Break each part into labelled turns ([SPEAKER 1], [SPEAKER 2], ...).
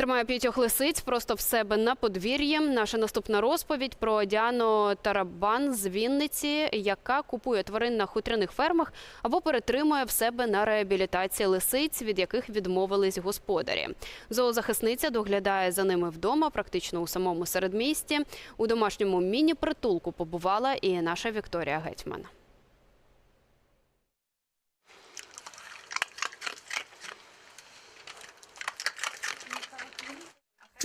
[SPEAKER 1] Тримає п'ятьох лисиць просто в себе на подвір'ї. Наша наступна розповідь про Діану Тарабан з Вінниці, яка купує тварин на хутряних фермах або перетримує в себе на реабілітації лисиць, від яких відмовились господарі. Зоозахисниця доглядає за ними вдома, практично у самому середмісті. У домашньому міні-притулку побувала і наша Вікторія Гетьман.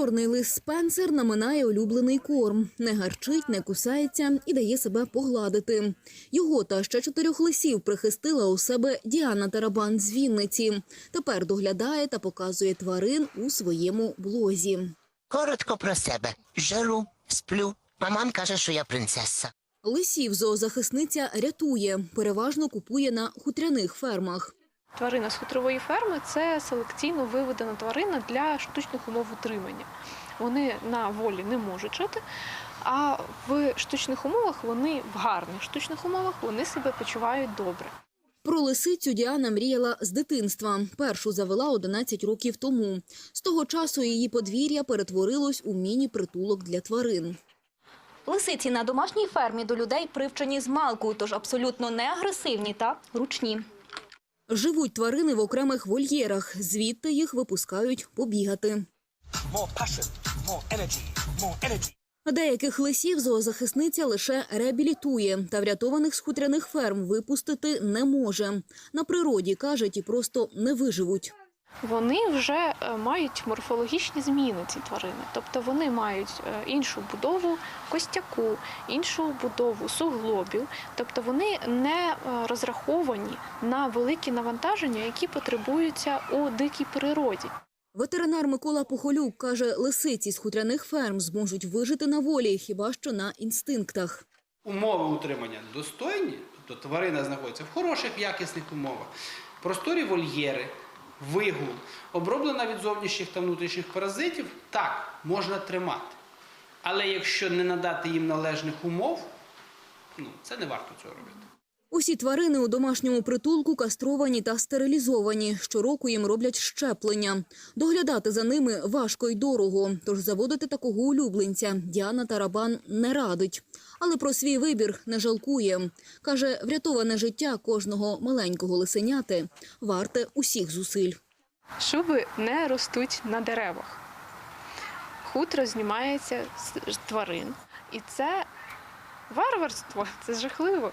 [SPEAKER 2] Чорний лис Спенсер наминає улюблений корм, не гарчить, не кусається і дає себе погладити. Його та ще чотирьох лисів прихистила у себе Діана Тарабан з Вінниці. Тепер доглядає та показує тварин у своєму блозі.
[SPEAKER 3] Коротко про себе. Жару, сплю. Маман каже, що я принцеса.
[SPEAKER 2] Лисів зоозахисниця рятує, переважно купує на хутряних фермах.
[SPEAKER 4] Тварина з хутрової ферми це селекційно виведена тварина для штучних умов утримання. Вони на волі не можуть жити, а в штучних умовах вони в гарних штучних умовах вони себе почувають добре.
[SPEAKER 2] Про лисицю Діана мріяла з дитинства. Першу завела 11 років тому. З того часу її подвір'я перетворилось у міні-притулок для тварин.
[SPEAKER 5] Лисиці на домашній фермі до людей привчені з малку, тож абсолютно не агресивні та ручні.
[SPEAKER 2] Живуть тварини в окремих вольєрах, звідти їх випускають побігати. Деяких лисів зоозахисниця лише реабілітує, та врятованих з хутряних ферм випустити не може. На природі, кажуть і просто не виживуть.
[SPEAKER 4] Вони вже е, мають морфологічні зміни, ці тварини. Тобто вони мають е, іншу будову костяку, іншу будову суглобів. Тобто вони не е, розраховані на великі навантаження, які потребуються у дикій природі.
[SPEAKER 2] Ветеринар Микола Похолюк каже, лисиці з хутряних ферм зможуть вижити на волі, хіба що на інстинктах.
[SPEAKER 6] умови утримання достойні, тобто тварина знаходиться в хороших, якісних умовах, просторі вольєри, вигул, оброблена від зовнішніх та внутрішніх паразитів, так, можна тримати. Але якщо не надати їм належних умов, ну, це не варто цього робити.
[SPEAKER 2] Усі тварини у домашньому притулку кастровані та стерилізовані. Щороку їм роблять щеплення. Доглядати за ними важко й дорого, тож заводити такого улюбленця Діана Тарабан не радить. Але про свій вибір не жалкує. Каже, врятоване життя кожного маленького лисеняти варте усіх зусиль.
[SPEAKER 4] Шуби не ростуть на деревах. Хутро знімається з тварин. І це варварство, це жахливо.